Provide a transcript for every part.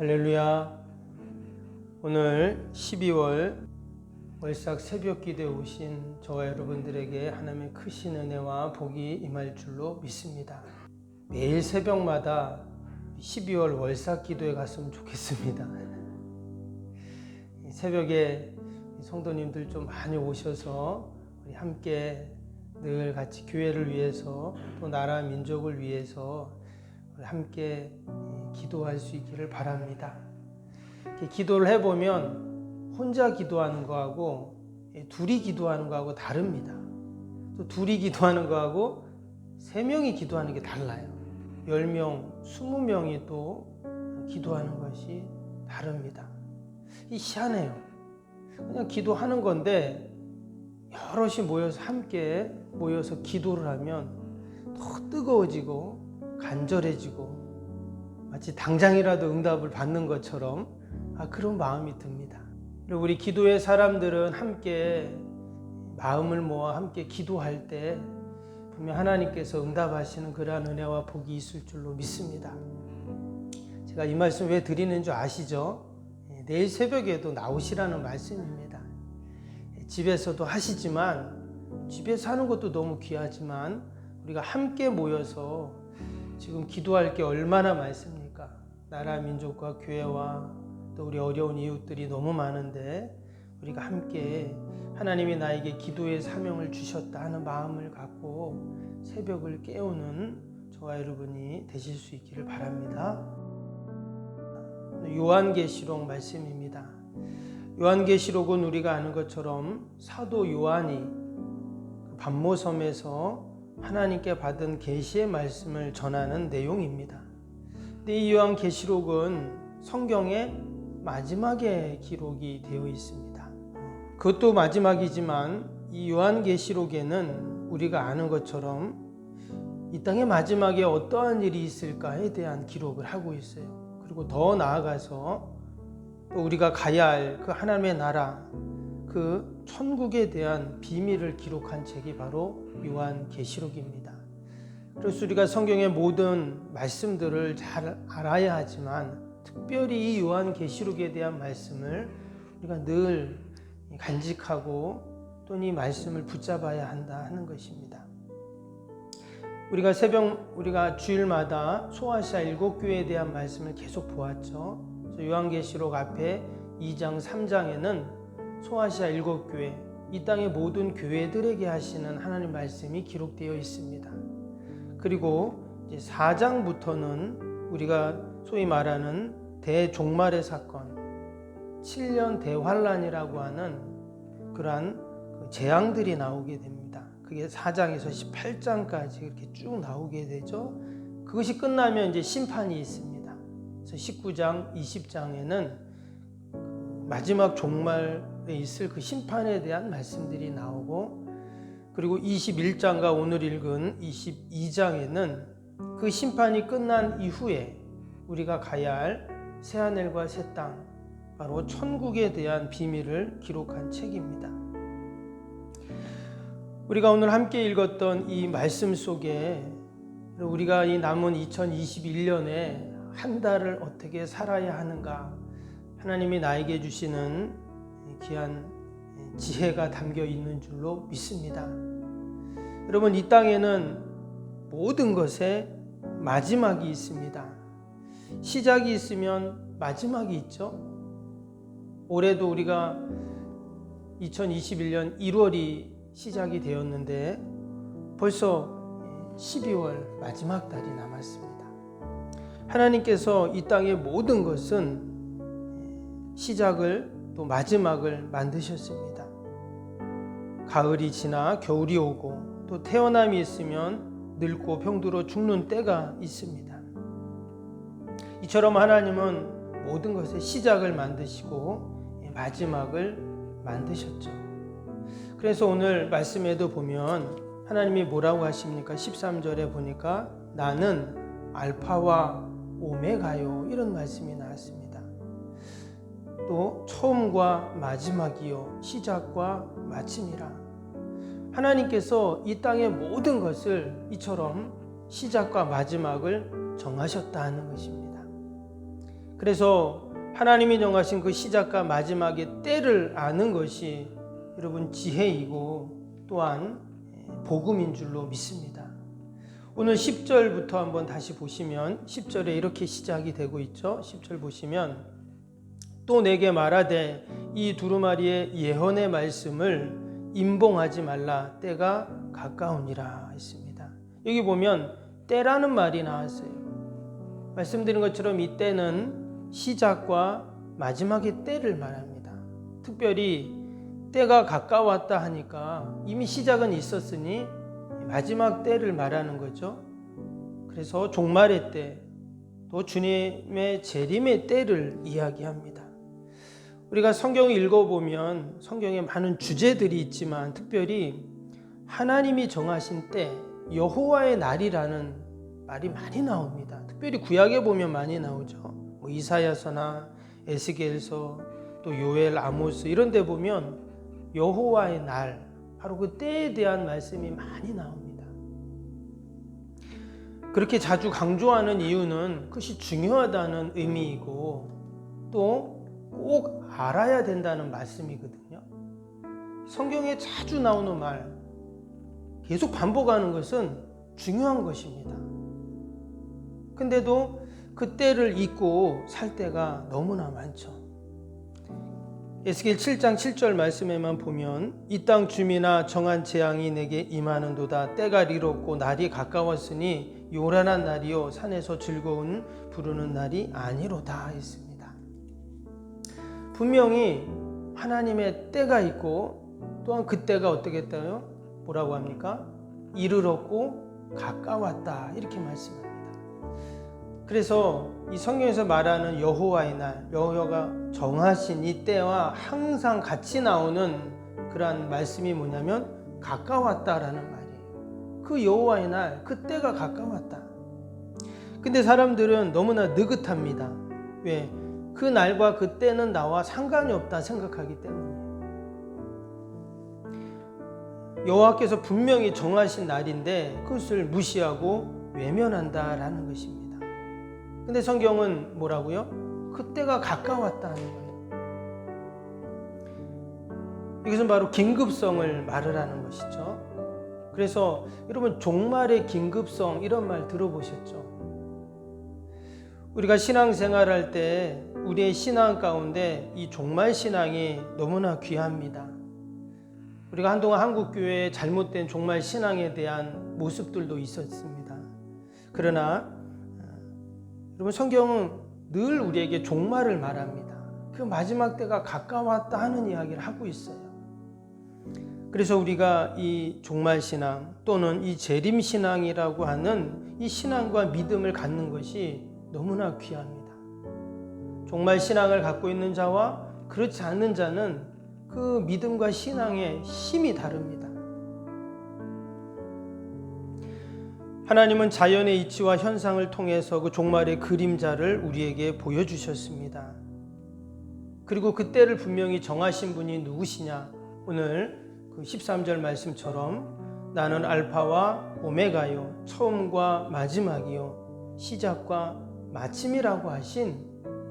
할렐루야. 오늘 12월 월삭 새벽 기도에 오신 저와 여러분들에게 하나님의 크신 은혜와 복이 임할 줄로 믿습니다. 매일 새벽마다 12월 월삭 기도에 갔으면 좋겠습니다. 새벽에 성도님들 좀 많이 오셔서 우리 함께 늘 같이 교회를 위해서 또 나라 민족을 위해서 함께 기도할 수 있기를 바랍니다. 기도를 해보면 혼자 기도하는 거하고 둘이 기도하는 거하고 다릅니다. 또 둘이 기도하는 거하고 세 명이 기도하는 게 달라요. 10명, 20명이 또 기도하는 것이 다릅니다. 이 희한해요. 그냥 기도하는 건데 여럿이 모여서 함께 모여서 기도를 하면 더 뜨거워지고 간절해지고 마치 당장이라도 응답을 받는 것처럼 아, 그런 마음이 듭니다. 그리고 우리 기도의 사람들은 함께 마음을 모아 함께 기도할 때 분명 하나님께서 응답하시는 그러한 은혜와 복이 있을 줄로 믿습니다. 제가 이 말씀 왜 드리는 줄 아시죠? 예, 내일 새벽에도 나오시라는 말씀입니다. 예, 집에서도 하시지만 집에서 하는 것도 너무 귀하지만 우리가 함께 모여서 지금 기도할 게 얼마나 많습니까? 나라 민족과 교회와 또 우리 어려운 이웃들이 너무 많은데 우리가 함께 하나님이 나에게 기도의 사명을 주셨다 하는 마음을 갖고 새벽을 깨우는 저와 여러분이 되실 수 있기를 바랍니다. 요한계시록 말씀입니다. 요한계시록은 우리가 아는 것처럼 사도 요한이 반모섬에서 하나님께 받은 계시의 말씀을 전하는 내용입니다. 근데 이 요한 계시록은 성경의 마지막에 기록이 되어 있습니다. 그것도 마지막이지만 이 요한 계시록에는 우리가 아는 것처럼 이 땅의 마지막에 어떠한 일이 있을까에 대한 기록을 하고 있어요. 그리고 더 나아가서 또 우리가 가야 할 그 하나님의 나라, 그 천국에 대한 비밀을 기록한 책이 바로 요한 계시록입니다. 그래서 우리가 성경의 모든 말씀들을 잘 알아야 하지만 특별히 이 요한 계시록에 대한 말씀을 우리가 늘 간직하고 또이 말씀을 붙잡아야 한다 하는 것입니다. 우리가 새벽 우리가 주일마다 소아시아 일곱 교회에 대한 말씀을 계속 보았죠. 요한계시록 앞에 2장 3장에는 소아시아 일곱 교회 이 땅의 모든 교회들에게 하시는 하나님 말씀이 기록되어 있습니다. 그리고 이제 4장부터는 우리가 소위 말하는 대종말의 사건, 7년 대환란이라고 하는 그러한 재앙들이 나오게 됩니다. 그게 4장에서 18장까지 이렇게 쭉 나오게 되죠. 그것이 끝나면 이제 심판이 있습니다. 그래서 19장, 20장에는 마지막 종말 에 있을 그 심판에 대한 말씀들이 나오고 그리고 21장과 오늘 읽은 22장에는 그 심판이 끝난 이후에 우리가 가야 할 새 하늘과 새 땅, 바로 천국에 대한 비밀을 기록한 책입니다. 우리가 오늘 함께 읽었던 이 말씀 속에 우리가 이 남은 2021년에 한 달을 어떻게 살아야 하는가 하나님이 나에게 주시는 귀한 지혜가 담겨 있는 줄로 믿습니다. 여러분 이 땅에는 모든 것에 마지막이 있습니다. 시작이 있으면 마지막이 있죠. 올해도 우리가 2021년 1월이 시작이 되었는데 벌써 12월 마지막 달이 남았습니다. 하나님께서 이 땅의 모든 것은 시작을 또 마지막을 만드셨습니다. 가을이 지나 겨울이 오고 또 태어남이 있으면 늙고 병들어 죽는 때가 있습니다. 이처럼 하나님은 모든 것의 시작을 만드시고 마지막을 만드셨죠. 그래서 오늘 말씀에도 보면 하나님이 뭐라고 하십니까? 13절에 보니까 나는 알파와 오메가요. 이런 말씀이 나왔습니다. 또 처음과 마지막이요. 시작과 마침이라. 하나님께서 이 땅의 모든 것을 이처럼 시작과 마지막을 정하셨다 하는 것입니다. 그래서 하나님이 정하신 그 시작과 마지막의 때를 아는 것이 여러분 지혜이고 또한 복음인 줄로 믿습니다. 오늘 10절부터 한번 다시 보시면 10절에 이렇게 시작이 되고 있죠. 10절 보시면 또 내게 말하되 이 두루마리의 예언의 말씀을 임봉하지 말라 때가 가까우니라 했습니다. 여기 보면 때라는 말이 나왔어요. 말씀드린 것처럼 이 때는 시작과 마지막의 때를 말합니다. 특별히 때가 가까웠다 하니까 이미 시작은 있었으니 마지막 때를 말하는 거죠. 그래서 종말의 때, 또 주님의 재림의 때를 이야기합니다. 우리가 성경을 읽어보면 성경에 많은 주제들이 있지만 특별히 하나님이 정하신 때, 여호와의 날이라는 말이 많이 나옵니다. 특별히 구약에 보면 많이 나오죠. 뭐 이사야서나 에스겔서 또 요엘, 아모스 이런 데 보면 여호와의 날 바로 그 때에 대한 말씀이 많이 나옵니다. 그렇게 자주 강조하는 이유는 그것이 중요하다는 의미이고 또 꼭 알아야 된다는 말씀이거든요. 성경에 자주 나오는 말, 계속 반복하는 것은 중요한 것입니다. 근데도 그 때를 잊고 살 때가 너무나 많죠. 에스겔 7장 7절 말씀에만 보면 이 땅 주민아 정한 재앙이 내게 임하는도다 때가 이롭고 날이 가까웠으니 요란한 날이요 산에서 즐거운 부르는 날이 아니로다 했습니다. 분명히 하나님의 때가 있고 또한 그 때가 어떻겠다요? 뭐라고 합니까? 이르렀고 가까웠다 이렇게 말씀합니다. 그래서 이 성경에서 말하는 여호와의 날, 여호와가 정하신 이 때와 항상 같이 나오는 그러한 말씀이 뭐냐면 가까웠다라는 말이에요. 그 여호와의 날, 그 때가 가까웠다. 근데 사람들은 너무나 느긋합니다. 왜? 그 날과 그 때는 나와 상관이 없다 생각하기 때문에. 여호와께서 분명히 정하신 날인데 그것을 무시하고 외면한다라는 것입니다. 근데 성경은 뭐라고요? 그때가 가까웠다는 거예요. 이것은 바로 긴급성을 말을 하는 것이죠. 그래서 여러분 종말의 긴급성 이런 말 들어보셨죠? 우리가 신앙생활할 때 우리의 신앙 가운데 이 종말 신앙이 너무나 귀합니다. 우리가 한동안 한국 교회의 잘못된 종말 신앙에 대한 모습들도 있었습니다. 그러나 여러분 성경은 늘 우리에게 종말을 말합니다. 그 마지막 때가 가까웠다 하는 이야기를 하고 있어요. 그래서 우리가 이 종말 신앙 또는 이 재림 신앙이라고 하는 이 신앙과 믿음을 갖는 것이 너무나 귀합니다. 종말 신앙을 갖고 있는 자와 그렇지 않는 자는 그 믿음과 신앙의 힘이 다릅니다. 하나님은 자연의 이치와 현상을 통해서 그 종말의 그림자를 우리에게 보여주셨습니다. 그리고 그때를 분명히 정하신 분이 누구시냐? 오늘 그 13절 말씀처럼 나는 알파와 오메가요, 처음과 마지막이요, 시작과 마침이라고 하신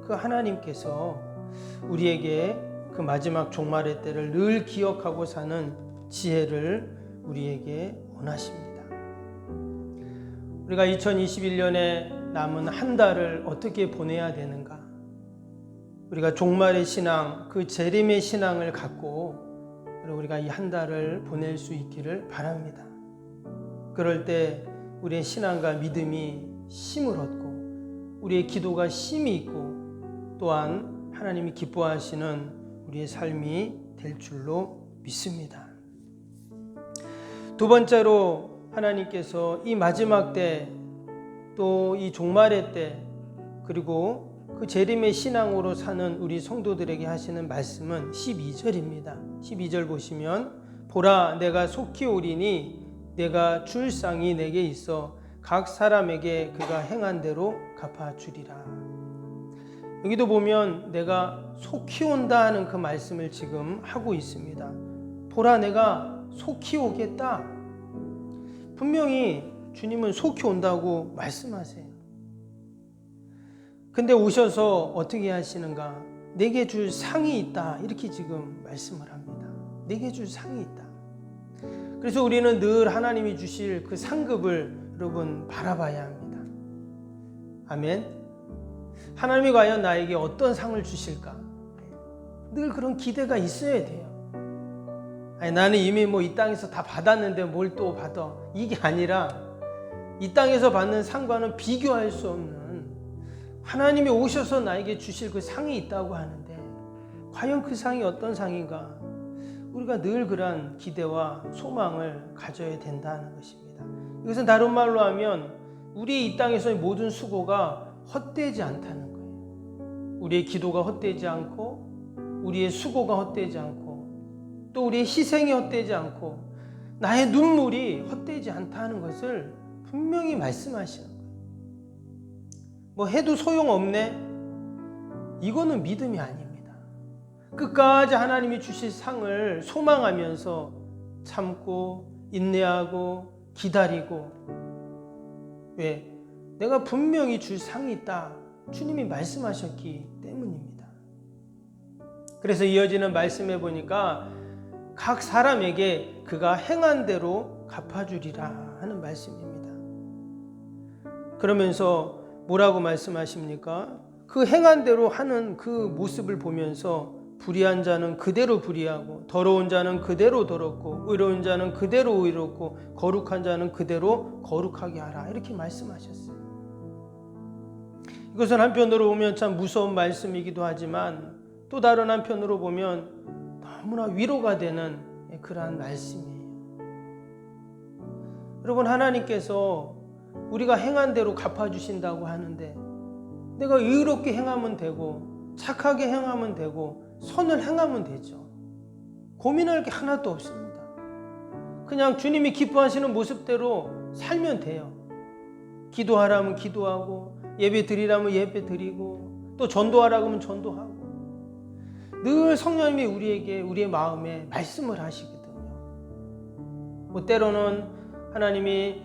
그 하나님께서 우리에게 그 마지막 종말의 때를 늘 기억하고 사는 지혜를 우리에게 원하십니다. 우리가 2021년에 남은 한 달을 어떻게 보내야 되는가? 우리가 종말의 신앙, 그 재림의 신앙을 갖고 우리가 이 한 달을 보낼 수 있기를 바랍니다. 그럴 때 우리의 신앙과 믿음이 힘을 얻고 우리의 기도가 힘이 있고 또한 하나님이 기뻐하시는 우리의 삶이 될 줄로 믿습니다. 두 번째로 하나님께서 이 마지막 때 또 이 종말의 때 그리고 그 재림의 신앙으로 사는 우리 성도들에게 하시는 말씀은 12절입니다. 12절 보시면 보라 내가 속히 오리니 내가 줄 쌍이 내게 있어 각 사람에게 그가 행한 대로 갚아 주리라. 여기도 보면 내가 속히 온다 하는 그 말씀을 지금 하고 있습니다. 보라 내가 속히 오겠다. 분명히 주님은 속히 온다고 말씀하세요. 근데 오셔서 어떻게 하시는가? 내게 줄 상이 있다. 이렇게 지금 말씀을 합니다. 내게 줄 상이 있다. 그래서 우리는 늘 하나님이 주실 그 상급을 여러분 바라봐야 합니다. 아멘. 하나님이 과연 나에게 어떤 상을 주실까? 늘 그런 기대가 있어야 돼요. 아니, 나는 이미 뭐 이 땅에서 다 받았는데 뭘 또 받아. 이게 아니라 이 땅에서 받는 상과는 비교할 수 없는 하나님이 오셔서 나에게 주실 그 상이 있다고 하는데 과연 그 상이 어떤 상인가? 우리가 늘 그러한 기대와 소망을 가져야 된다는 것입니다. 이것은 다른 말로 하면 우리 이 땅에서의 모든 수고가 헛되지 않다는. 우리의 기도가 헛되지 않고 우리의 수고가 헛되지 않고 또 우리의 희생이 헛되지 않고 나의 눈물이 헛되지 않다는 것을 분명히 말씀하시는 거예요. 뭐 해도 소용없네? 이거는 믿음이 아닙니다. 끝까지 하나님이 주실 상을 소망하면서 참고 인내하고 기다리고 왜? 내가 분명히 줄 상이 있다. 주님이 말씀하셨기 때문입니다. 그래서 이어지는 말씀해 보니까 각 사람에게 그가 행한 대로 갚아주리라 하는 말씀입니다. 그러면서 뭐라고 말씀하십니까? 그 행한 대로 하는 그 모습을 보면서 불의한 자는 그대로 불의하고 더러운 자는 그대로 더럽고 의로운 자는 그대로 의롭고 거룩한 자는 그대로 거룩하게 하라 이렇게 말씀하셨어요. 이것은 한편으로 보면 참 무서운 말씀이기도 하지만 또 다른 한편으로 보면 너무나 위로가 되는 그러한 말씀이에요. 여러분 하나님께서 우리가 행한 대로 갚아주신다고 하는데 내가 의롭게 행하면 되고 착하게 행하면 되고 선을 행하면 되죠. 고민할 게 하나도 없습니다. 그냥 주님이 기뻐하시는 모습대로 살면 돼요. 기도하라면 기도하고 예배 드리라면 예배 드리고 또 전도하라고 하면 전도하고 늘 성령님이 우리에게 우리의 마음에 말씀을 하시거든요. 뭐 때로는 하나님이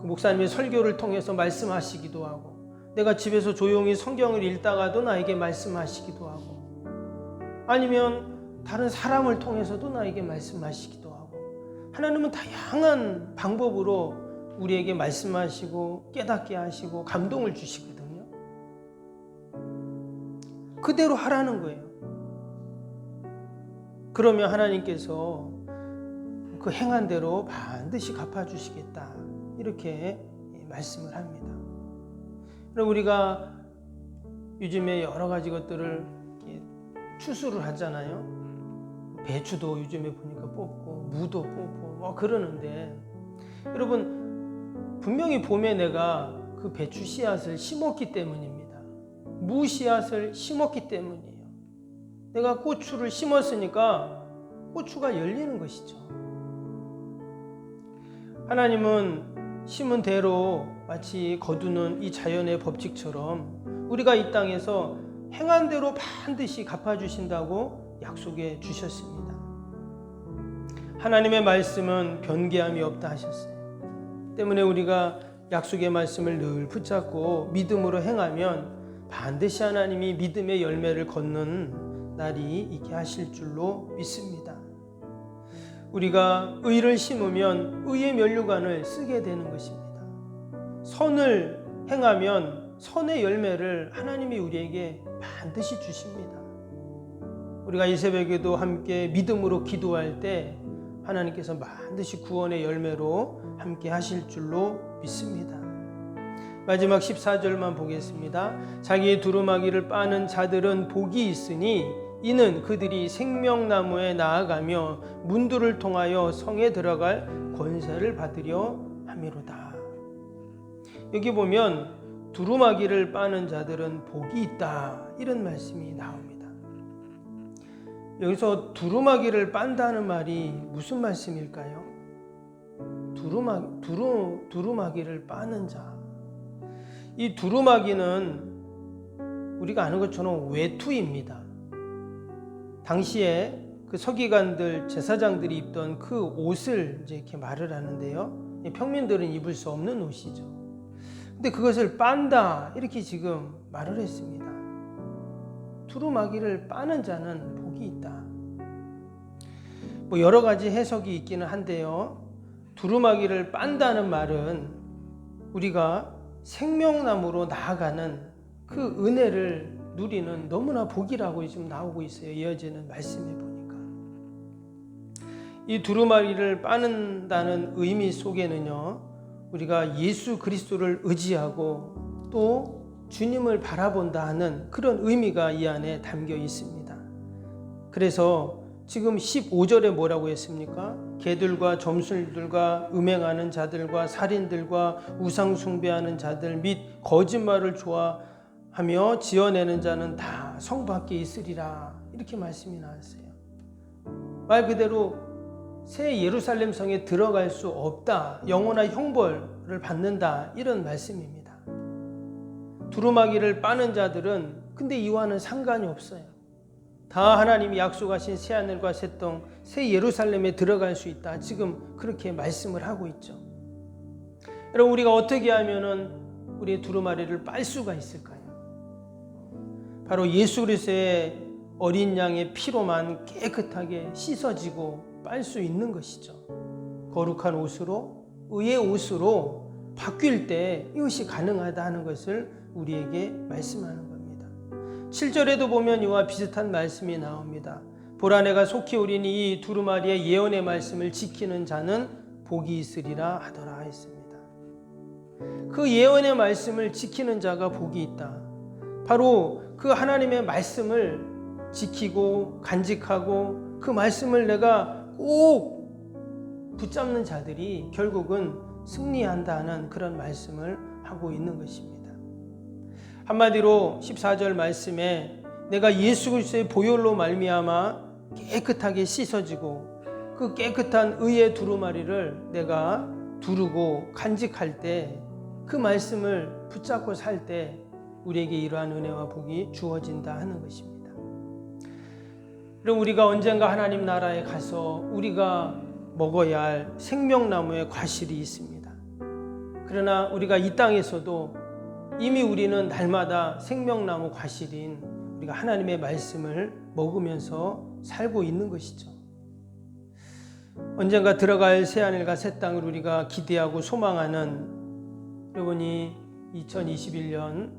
그 목사님의 설교를 통해서 말씀하시기도 하고 내가 집에서 조용히 성경을 읽다가도 나에게 말씀하시기도 하고 아니면 다른 사람을 통해서도 나에게 말씀하시기도 하고 하나님은 다양한 방법으로 우리에게 말씀하시고 깨닫게 하시고 감동을 주시거든요. 그대로 하라는 거예요. 그러면 하나님께서 그 행한 대로 반드시 갚아주시겠다. 이렇게 말씀을 합니다. 그럼 우리가 요즘에 여러 가지 것들을 추수를 하잖아요. 배추도 요즘에 보니까 뽑고 무도 뽑고 뭐 그러는데 여러분 분명히 봄에 내가 그 배추 씨앗을 심었기 때문입니다. 무 씨앗을 심었기 때문이에요. 내가 고추를 심었으니까 고추가 열리는 것이죠. 하나님은 심은 대로 마치 거두는 이 자연의 법칙처럼 우리가 이 땅에서 행한 대로 반드시 갚아주신다고 약속해 주셨습니다. 하나님의 말씀은 변개함이 없다 하셨어요. 때문에 우리가 약속의 말씀을 늘 붙잡고 믿음으로 행하면 반드시 하나님이 믿음의 열매를 걷는 날이 있게 하실 줄로 믿습니다. 우리가 의를 심으면 의의 면류관을 쓰게 되는 것입니다. 선을 행하면 선의 열매를 하나님이 우리에게 반드시 주십니다. 우리가 이 새벽에도 함께 믿음으로 기도할 때 하나님께서 반드시 구원의 열매로 함께 하실 줄로 믿습니다. 마지막 14절만 보겠습니다. 자기의 두루마기를 빠는 자들은 복이 있으니 이는 그들이 생명나무에 나아가며 문들을 통하여 성에 들어갈 권세를 받으려 함이로다. 여기 보면 두루마기를 빠는 자들은 복이 있다 이런 말씀이 나옵니다. 여기서 두루마기를 빤다는 말이 무슨 말씀일까요? 두루마 두루 두루마기를 빠는 자. 이 두루마기는 우리가 아는 것처럼 외투입니다. 당시에 그 서기관들 제사장들이 입던 그 옷을 이제 이렇게 말을 하는데요. 평민들은 입을 수 없는 옷이죠. 근데 그것을 빤다 이렇게 지금 말을 했습니다. 두루마기를 빠는 자는 복이 있다. 뭐 여러 가지 해석이 있기는 한데요. 두루마기를 빤다는 말은 우리가 생명나무로 나아가는 그 은혜를 누리는 너무나 복이라고 지금 나오고 있어요. 이어지는 말씀에 보니까. 이 두루마기를 빠는다는 의미 속에는요. 우리가 예수 그리스도를 의지하고 또 주님을 바라본다 하는 그런 의미가 이 안에 담겨 있습니다. 그래서 지금 15절에 뭐라고 했습니까? 개들과 점술들과 음행하는 자들과 살인들과 우상 숭배하는 자들 및 거짓말을 좋아하며 지어내는 자는 다 성 밖에 있으리라 이렇게 말씀이 나왔어요. 말 그대로 새 예루살렘 성에 들어갈 수 없다. 영원한 형벌을 받는다. 이런 말씀입니다. 두루마기를 빠는 자들은 근데 이와는 상관이 없어요. 다 하나님이 약속하신 새 하늘과 새 땅, 새 예루살렘에 들어갈 수 있다. 지금 그렇게 말씀을 하고 있죠. 여러분 우리가 어떻게 하면은 우리의 두루마리를 빨 수가 있을까요? 바로 예수 그리스도의 어린 양의 피로만 깨끗하게 씻어지고 빨 수 있는 것이죠. 거룩한 옷으로 의의 옷으로 바뀔 때 이것이 가능하다 하는 것을 우리에게 말씀하는. 7절에도 보면 이와 비슷한 말씀이 나옵니다. 보라 내가 속히 오리니 이 두루마리의 예언의 말씀을 지키는 자는 복이 있으리라 하더라 했습니다. 그 예언의 말씀을 지키는 자가 복이 있다. 바로 그 하나님의 말씀을 지키고 간직하고 그 말씀을 내가 꼭 붙잡는 자들이 결국은 승리한다는 그런 말씀을 하고 있는 것입니다. 한마디로 14절 말씀에 내가 예수 그리스도의 보혈로 말미암아 깨끗하게 씻어지고 그 깨끗한 의의 두루마리를 내가 두르고 간직할 때 그 말씀을 붙잡고 살 때 우리에게 이러한 은혜와 복이 주어진다 하는 것입니다. 그럼 우리가 언젠가 하나님 나라에 가서 우리가 먹어야 할 생명나무의 과실이 있습니다. 그러나 우리가 이 땅에서도 이미 우리는 날마다 생명나무 과실인 우리가 하나님의 말씀을 먹으면서 살고 있는 것이죠. 언젠가 들어갈 새하늘과 새 땅을 우리가 기대하고 소망하는 여러분이 2021년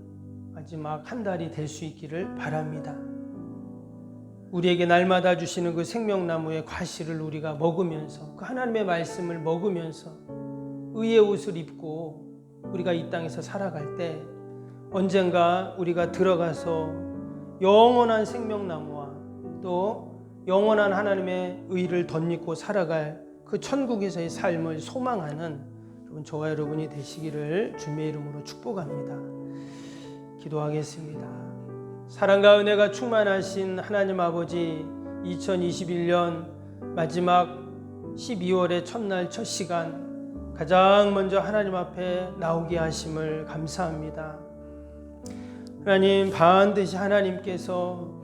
마지막 한 달이 될 수 있기를 바랍니다. 우리에게 날마다 주시는 그 생명나무의 과실을 우리가 먹으면서 그 하나님의 말씀을 먹으면서 의의 옷을 입고 우리가 이 땅에서 살아갈 때 언젠가 우리가 들어가서 영원한 생명나무와 또 영원한 하나님의 의를 덧입고 살아갈 그 천국에서의 삶을 소망하는 여러분 저와 여러분이 되시기를 주님의 이름으로 축복합니다. 기도하겠습니다. 사랑과 은혜가 충만하신 하나님 아버지 2021년 마지막 12월의 첫날 첫 시간 가장 먼저 하나님 앞에 나오게 하심을 감사합니다. 하나님 반드시 하나님께서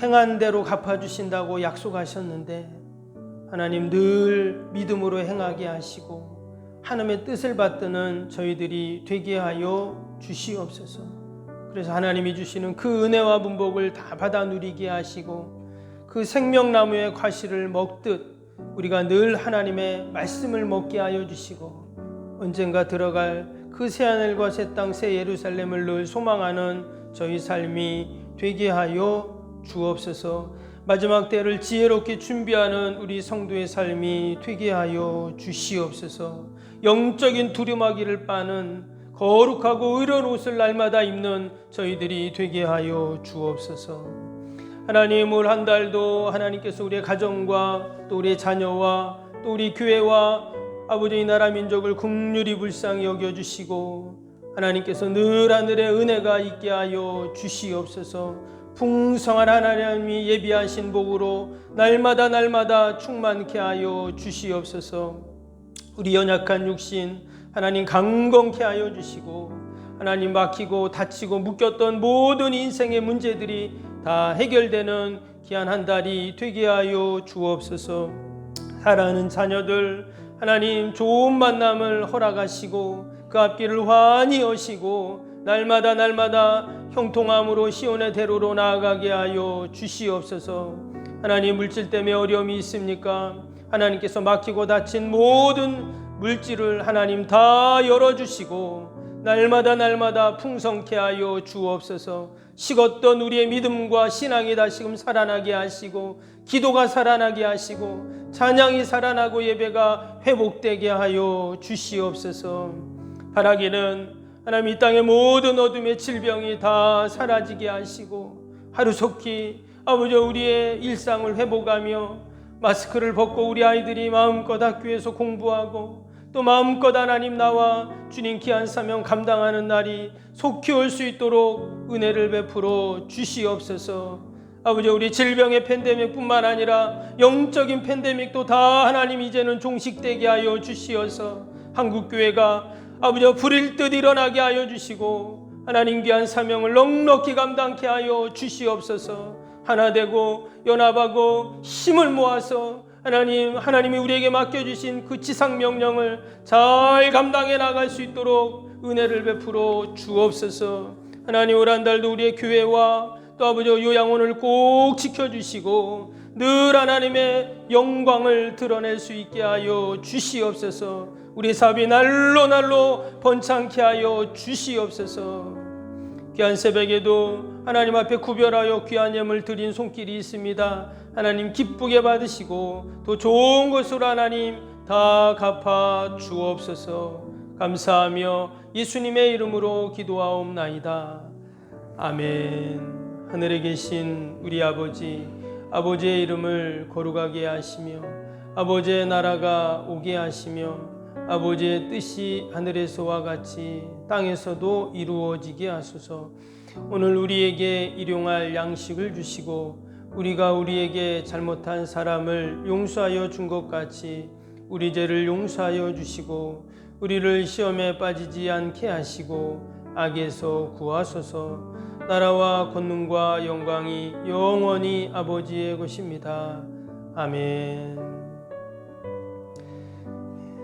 행한 대로 갚아 주신다고 약속하셨는데 하나님 늘 믿음으로 행하게 하시고 하나님의 뜻을 받드는 저희들이 되게 하여 주시옵소서. 그래서 하나님이 주시는 그 은혜와 문복을 다 받아 누리게 하시고 그 생명나무의 과실을 먹듯 우리가 늘 하나님의 말씀을 먹게 하여 주시고 언젠가 들어갈 그 새하늘과 새 땅 새 예루살렘을 늘 소망하는 저희 삶이 되게 하여 주옵소서. 마지막 때를 지혜롭게 준비하는 우리 성도의 삶이 되게 하여 주시옵소서. 영적인 두루마기를 빠는 거룩하고 의로운 옷을 날마다 입는 저희들이 되게 하여 주옵소서. 하나님 올 한 달도 하나님께서 우리의 가정과 또 우리의 자녀와 또 우리 교회와 아버지 이 나라 민족을 국률이 불쌍히 여겨 주시고 하나님께서 늘 하늘의 은혜가 있게 하여 주시옵소서. 풍성한 하나님이 예비하신 복으로 날마다 날마다 충만케 하여 주시옵소서. 우리 연약한 육신 하나님 강건케 하여 주시고 하나님 막히고 다치고 묶였던 모든 인생의 문제들이 다 해결되는 귀한 한 달이 되게 하여 주옵소서. 사랑하는 자녀들 하나님 좋은 만남을 허락하시고 그 앞길을 환히 여시고 날마다 날마다 형통함으로 시온의 대로로 나아가게 하여 주시옵소서. 하나님 물질 때문에 어려움이 있습니까? 하나님께서 막히고 닫힌 모든 물질을 하나님 다 열어주시고 날마다 날마다 풍성케 하여 주옵소서 식었던 우리의 믿음과 신앙이 다시금 살아나게 하시고 기도가 살아나게 하시고 찬양이 살아나고 예배가 회복되게 하여 주시옵소서. 바라기는 하나님 이 땅의 모든 어둠의 질병이 다 사라지게 하시고 하루속히 아버지 우리의 일상을 회복하며 마스크를 벗고 우리 아이들이 마음껏 학교에서 공부하고 또 마음껏 하나님 나와 주님 귀한 사명 감당하는 날이 속히 올 수 있도록 은혜를 베풀어 주시옵소서. 아버지 우리 질병의 팬데믹뿐만 아니라 영적인 팬데믹도 다 하나님 이제는 종식되게 하여 주시어서 한국 교회가 아버지 불일 듯 일어나게 하여 주시고 하나님 귀한 사명을 넉넉히 감당케 하여 주시옵소서. 하나 되고 연합하고 힘을 모아서 하나님 하나님이 우리에게 맡겨 주신 그 지상 명령을 잘 감당해 나갈 수 있도록 은혜를 베풀어 주옵소서. 하나님 올한 달도 우리의 교회와 또 아버지 요양원을 꼭 지켜 주시고 늘 하나님의 영광을 드러낼 수 있게 하여 주시옵소서. 우리 사업이 날로 날로 번창케 하여 주시옵소서. 귀한 새벽에도 하나님 앞에 구별하여 귀한 예물 드린 손길이 있습니다. 하나님 기쁘게 받으시고 또 좋은 것으로 하나님 다 갚아 주옵소서. 감사하며 예수님의 이름으로 기도하옵나이다. 아멘. 하늘에 계신 우리 아버지, 아버지의 이름을 거룩하게 하시며 아버지의 나라가 오게 하시며 아버지의 뜻이 하늘에서와 같이 땅에서도 이루어지게 하소서. 오늘 우리에게 일용할 양식을 주시고 우리가 우리에게 잘못한 사람을 용서하여 준 것 같이 우리 죄를 용서하여 주시고 우리를 시험에 빠지지 않게 하시고 악에서 구하소서. 나라와 권능과 영광이 영원히 아버지의 것입니다. 아멘.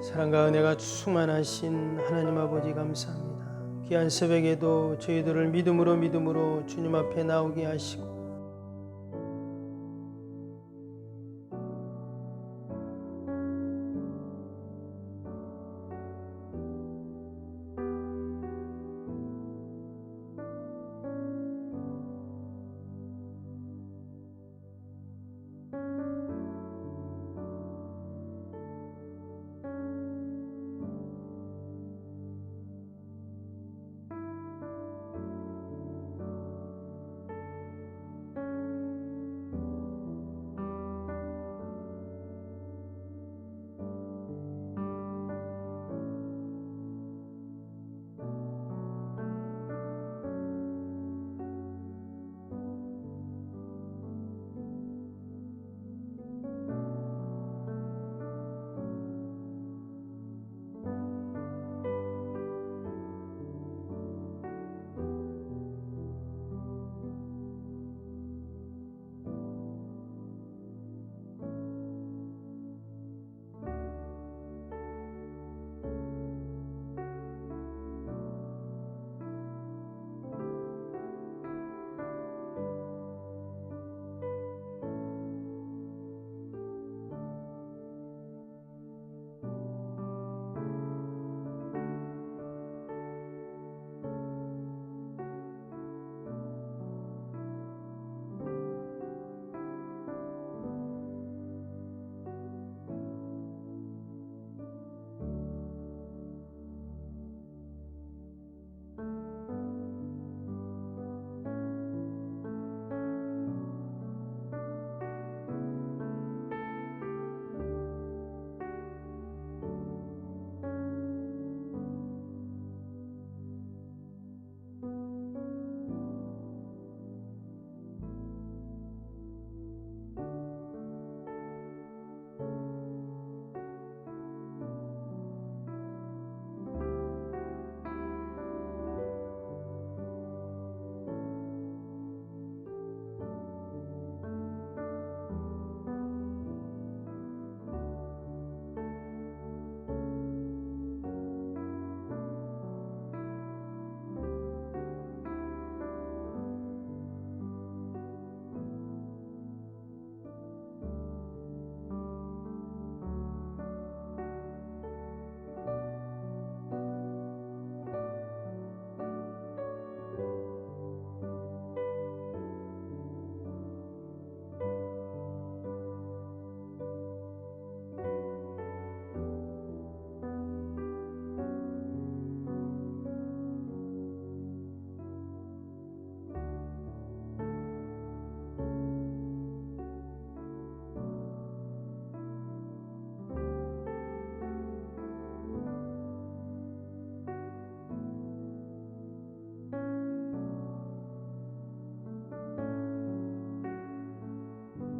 사랑과 은혜가 충만하신 하나님 아버지 감사합니다. 귀한 새벽에도 저희들을 믿음으로 믿음으로 주님 앞에 나오게 하시고